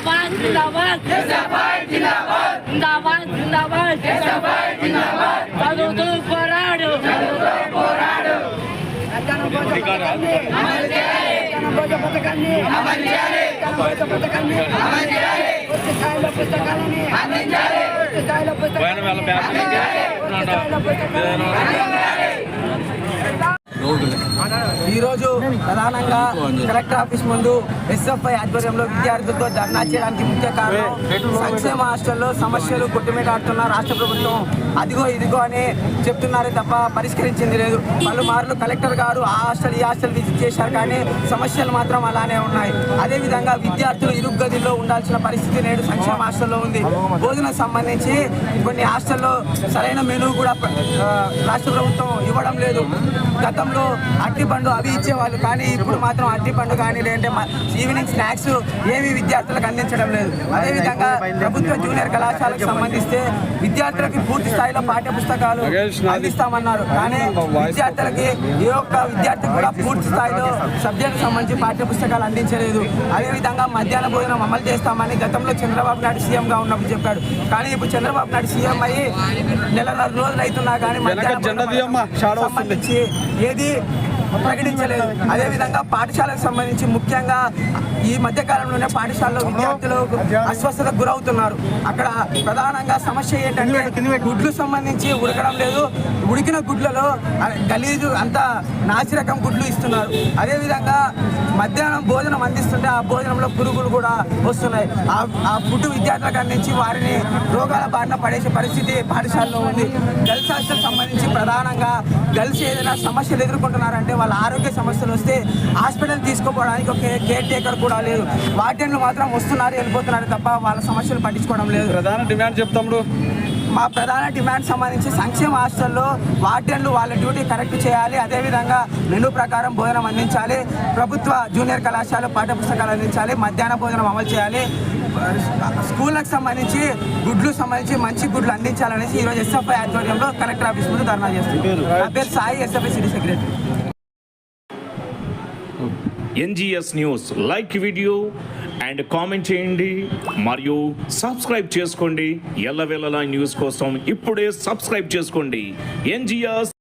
జిందాబాద్ జిందాబాద్ జిందాబాద్ జిందాబాద్ చదువుతూ పోరాడు ఈరోజు ప్రధానంగా కలెక్టర్ ఆఫీస్ ముందు ఎస్ఎఫ్ఐ ఆధ్వర్యంలో విద్యార్థులతో ధర్నా చేయడానికి ముఖ్య కారణం సంక్షేమ హాస్టల్లో సమస్యలు కొట్టుమిటాడుతున్న రాష్ట్ర ప్రభుత్వం. అదిగో ఇదిగో అని చెప్తున్నారే తప్ప పరిష్కరించింది లేదు. పలుమార్లు కలెక్టర్ గారు ఆ హాస్టల్ ఈ హాస్టల్ విజిట్ చేశారు కానీ సమస్యలు మాత్రం అలానే ఉన్నాయి. అదేవిధంగా విద్యార్థులు ఇరుగు గదిలో ఉండాల్సిన పరిస్థితి నేడు సంక్షేమ హాస్టల్లో ఉంది. భోజనం సంబంధించి కొన్ని హాస్టల్లో సరైన మెనూ కూడా రాష్ట్ర ప్రభుత్వం ఇవ్వడం లేదు. గతంలో అట్టి అవి ఇచ్చేవాళ్ళు. కానీ ఇప్పుడు మాత్రం అట్టి పండు కానీ లేదంటే ఈవినింగ్ స్నాక్స్ ఏవి విద్యార్థులకు అందించడం లేదు. అదేవిధంగా ప్రభుత్వ జూనియర్ కళాశాలకు సంబంధిస్తే విద్యార్థులకి పూర్తి స్థాయిలో పాఠ్య పుస్తకాలు అందిస్తామన్నారు. కానీ విద్యార్థులకి ఏ ఒక్క విద్యార్థి కూడా పూర్తి స్థాయిలో సబ్జెక్ట్ సంబంధించి పాఠ్య పుస్తకాలు అందించలేదు. అదేవిధంగా మధ్యాహ్న భోజనం అమలు చేస్తామని గతంలో చంద్రబాబు నాయుడు సీఎంగా ఉన్నప్పుడు చెప్పాడు. కానీ ఇప్పుడు చంద్రబాబు నాయుడు సీఎం అయ్యి నెలన్నర రోజులు అవుతున్నా కానీ. సంబంధించి ఏది ప్రకటించలేదు. అదేవిధంగా పాఠశాలకు సంబంధించి ముఖ్యంగా ఈ మధ్య కాలంలోనే పాఠశాలలో విద్యార్థులు అస్వస్థతకు గురవుతున్నారు. అక్కడ ప్రధానంగా సమస్య ఏంటంటే గుడ్లు సంబంధించి ఉడకడం లేదు. ఉడికిన గుడ్లలో గలీజు అంత నాసిరకం గుడ్లు ఇస్తున్నారు. అదేవిధంగా మధ్యాహ్నం భోజనం అందిస్తుంటే ఆ భోజనంలో పురుగులు కూడా వస్తున్నాయి. ఆ- ఆ ఫుడ్ విద్యార్థులకు అందించి వారిని రోగాల బారిన పడేసే పరిస్థితి పాఠశాలలో ఉంది. గర్ల్స్ హాస్టల్ సంబంధించి ప్రధానంగా గర్ల్స్ ఏదైనా సమస్యలు ఎదుర్కొంటున్నారంటే వాళ్ళ ఆరోగ్య సమస్యలు వస్తే హాస్పిటల్ తీసుకోపోవడానికి ఒక కేర్ టేకర్ కూడా లేదు. వార్డెన్లు మాత్రం వస్తున్నారు వెళ్ళిపోతున్నారు తప్ప వాళ్ళ సమస్యలు పట్టించుకోవడం లేదు. ప్రధాన డిమాండ్ చెప్తాము మా ప్రధాన డిమాండ్ సంబంధించి సంక్షేమ హాస్టల్లో వార్డెన్లు వాళ్ళ డ్యూటీ కరెక్ట్ చేయాలి. అదేవిధంగా మెనూ ప్రకారం భోజనం అందించాలి. ప్రభుత్వ జూనియర్ కళాశాల పాఠ్యపుస్తకాలు అందించాలి. మధ్యాహ్న భోజనం అమలు చేయాలి. స్కూళ్ళకు సంబంధించి గుడ్లు సంబంధించి మంచి గుడ్లు అందించాలనేసి ఈరోజు ఎస్ఎఫ్ఐ ఆధ్వర్యంలో కలెక్టర్ ఆఫీస్ ముందు ధర్నా చేస్తున్నారు నా పేరు Sai SFI city secretary. NGS news like video and comment చేయండి. మరియు సబ్స్క్రైబ్ చేసుకోండి. ఎల్లవేళలా న్యూస్ కోసం ఇప్పుడే సబ్స్క్రైబ్ చేసుకోండి. ఎన్జిఎస్